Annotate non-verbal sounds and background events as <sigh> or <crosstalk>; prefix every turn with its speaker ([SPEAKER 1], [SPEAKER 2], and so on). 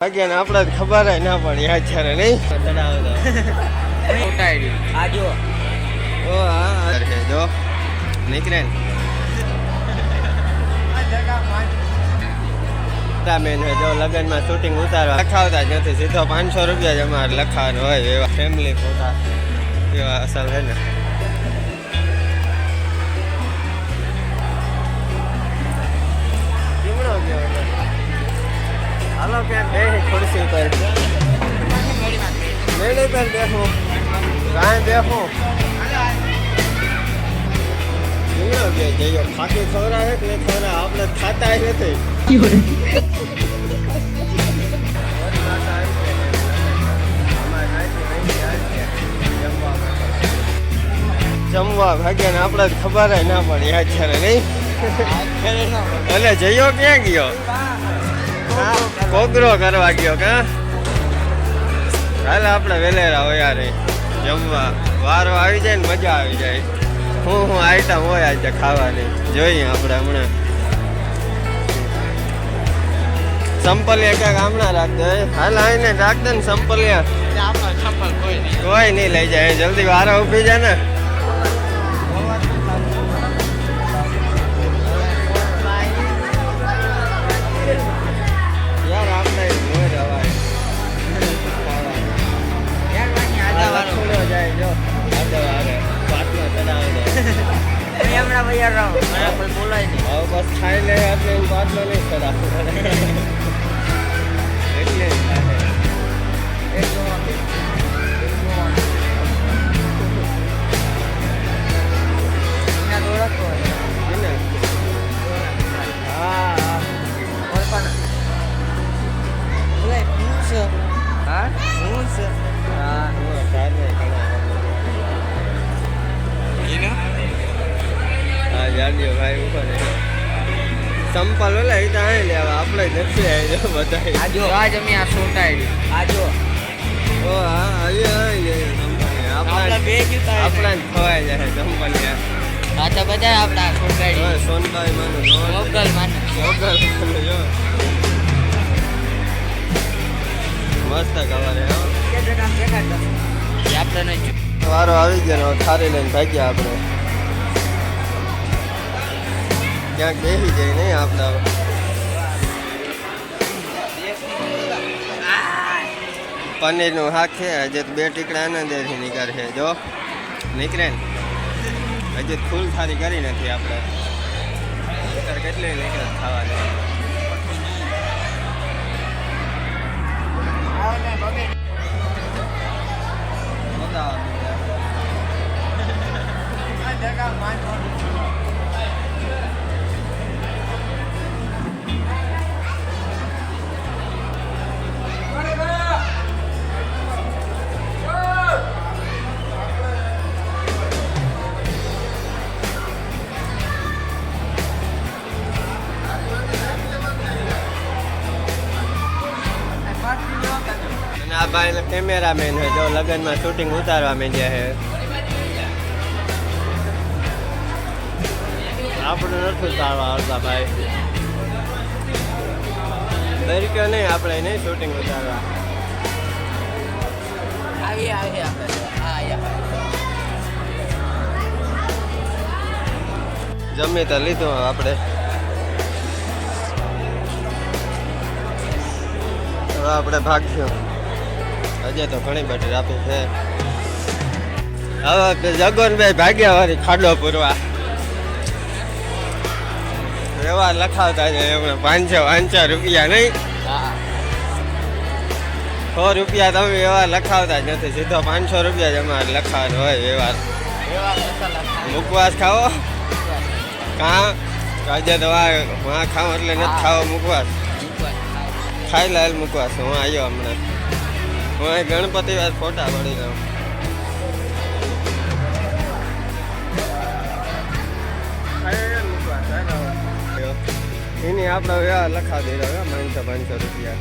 [SPEAKER 1] ભાગ્યાને આપણે ખબર હોય ના પડી આ જ્યારે નહીં.
[SPEAKER 2] ઉટાડી આ જો
[SPEAKER 1] ઓ હા. હા જો નીકળે મેન છે જો લગ્નમાં શૂટિંગ ઉતારવા. લખાવતા જ નથી. સીધો પાંચસો રૂપિયા જ અમારે લખાવાનું હોય એવા ફેમિલી ફોટા. એવા અસલ હે ને. હાલો કે બેસી ખુરશી પર મેળે પર બેસું કાંઈ બેસું કે ગયો જઈએ ખાતું હે કે ખવડાવે? આપણે ખાતા ય નથી. જમવા ભાગ્યા ને આપણે ખબર ના પડી. અત્યારે નહીં? એટલે જયો ક્યાં ગયો? કોગરો કરવા ગયો કા? હાલ આપણે વેલેરા હોય રે. જમવા. વારો આવી જાય ને મજા આવી જાય. હું હું આઈટમ હોય આજે ખાવાની. જોઈએ આપણે હમણાં. સંપલિયા ક્યાંક હમણાં રાખ દે હાલ આવીને રાખ દે ને સંપલિયા.
[SPEAKER 2] કોઈ નહીં.
[SPEAKER 1] લઈ જાય. જલ્દી વારો ઊભી જાય ને.
[SPEAKER 2] વૈયા રહો કોઈ બોલાય નહીં.
[SPEAKER 1] હવે બસ ખાઈ લે એટલે વાત પાટલો નહીં કરા <laughs> એટલે જ હા ભાઈ ઉપર સંપલ ઓલા એ તો અહીં લેવા આપણે નથી આવી જો બધા
[SPEAKER 2] આ જો. આ જમી આ સોટાડી આ જો.
[SPEAKER 1] ઓ હા આવી આવી
[SPEAKER 2] આપણા બે ગીતા
[SPEAKER 1] આપણા ખવાય જાય સંપલ યાર.
[SPEAKER 2] સાચા બધા આપણા
[SPEAKER 1] હવે સોનભાઈ માનું
[SPEAKER 2] મોગલ માનો.
[SPEAKER 1] માનું જો. મસ્ત કવર હે હો.
[SPEAKER 2] એ આપણે નહીં
[SPEAKER 1] વારો આવી ગયો ને થારી લઈને ભાગ્યા આપણે. ક્યાંક બેસી જાય નહીં આપણા. પનીરનું શાક છે, હજી બે ટીકડા આનંદેથી નીકળશે જો, નીકળે ને. હજી ફૂલ થારી કરી નથી આપણે. કેટલી નીકળે ખાવાની? ભાઈ કેમેરામેન હોય જો લગ્નમાં શૂટિંગ ઉતારવા માંડ્યા છે. આપણે નથી ઉતારવા આવતા ભાઈ. તરીકે નહીં આપણે નહીં શૂટિંગ ઉતારવા.
[SPEAKER 2] આવી આવી આપણે.
[SPEAKER 1] જમી તો લીધું આપણે. આપણે ભાગ્યું હજે તો ઘણી બધી આપી છે. હવે જગનભાઈ ભાગ્યા વાળી ખાડો પૂરવા. વ્યવહાર લખાવતા છે એમણે પાંચસો પાંચસો રૂપિયા નહીં. સો રૂપિયા તમે વ્યવહાર લખાવતા જ નથી. સીધો પાંચસો રૂપિયા જ અમારે લખાવાનો હોય વ્યવહાર. મુકવાસ ખાવો? કાં? આજે તો વાં ખાવ એટલે નથી ખાવો મુકવાસ. ખાઈ લાલ મુકવાસ. હું આવ્યો હમણાં. હું ગણપતિ વાત ફોટા પડી લઉં એની આપણે વ્યવહાર લખા દઈ રહ્યો પાંચસો પાંચસો રૂપિયા.